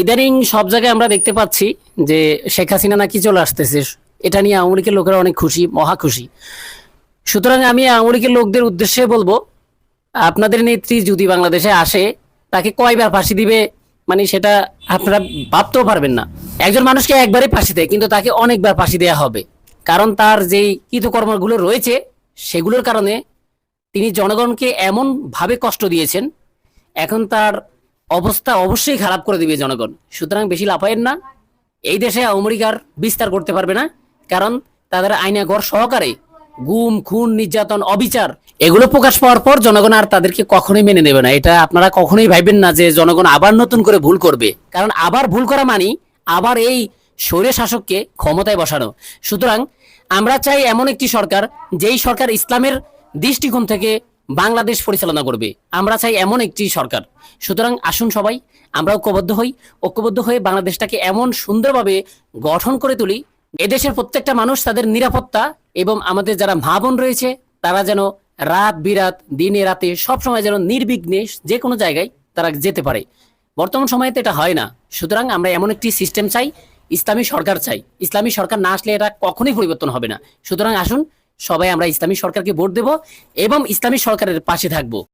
ইদানিং সব জায়গায় আমরা দেখতে পাচ্ছি যে শেখ হাসিনা নাকি চলে আসতেছে। এটা নিয়ে আওয়ামী লীগের লোকেরা অনেক খুশি, মহা খুশি। সুতরাং আমি আওয়ামী লীগের লোকদের উদ্দেশ্যে বলব, আপনাদের নেত্রী যদি বাংলাদেশে আসে, তাকে কয়বার ফাঁসি দিবে? মানে সেটা আপনারা ভাবতেও পারবেন না। একজন মানুষকে একবারই ফাঁসি দেয়, কিন্তু তাকে অনেকবার ফাঁসি দেওয়া হবে। কারণ তার যেই কৃতকর্মগুলো রয়েছে, সেগুলোর কারণে তিনি জনগণকে এমন ভাবে কষ্ট দিয়েছেন, এখন তার অবস্থা অবশ্যই খারাপ করে দিবে জনগণ। সুতরাং বেশি লাফায়েন না। এই দেশে আর বিস্তার করতে পারবে না। কারণ তাদের আইনাগর সহকারে গুম, খুন, নির্যাতন, অবিচার, এগুলো প্রকাশ পাওয়ার পর জনগণ আর তাদেরকে কখনোই মেনে নেবে না। এটা আপনারা কখনোই ভাববেন না যে জনগণ আবার নতুন করে ভুল করবে। কারণ আবার ভুল করা মানি আবার এই স্বৈর শাসককে ক্ষমতায় বসানো। সুতরাং আমরা চাই এমন একটি সরকার, যেই সরকার ইসলামের দৃষ্টিকোণ থেকে বাংলাদেশ পরিচালনা করবে। আমরা চাই এমন একটি সরকার। সুতরাং আসুন সবাই আমরা ঐক্যবদ্ধ হই। ঐক্যবদ্ধ হয়ে বাংলাদেশটাকে এমন সুন্দরভাবে গঠন করে তুলি, এদেশের প্রত্যেকটা মানুষ তাদের নিরাপত্তা এবং আমাদের যারা মা বোন রয়েছে, তারা যেন রাত বিরাত, দিনে রাতে সব সময় যেন নির্বিঘ্নে যে কোনো জায়গায় তারা যেতে পারে। বর্তমান সময়ে তো এটা হয় না। সুতরাং আমরা এমন একটি সিস্টেম চাই, ইসলামী সরকার চাই। ইসলামী সরকার না আসলে এটা কখনোই পরিবর্তন হবে না। সুতরাং আসুন সবাই আমরা ইসলামী সরকারকে ভোট দেব এবং ইসলামী সরকারের পাশে থাকব।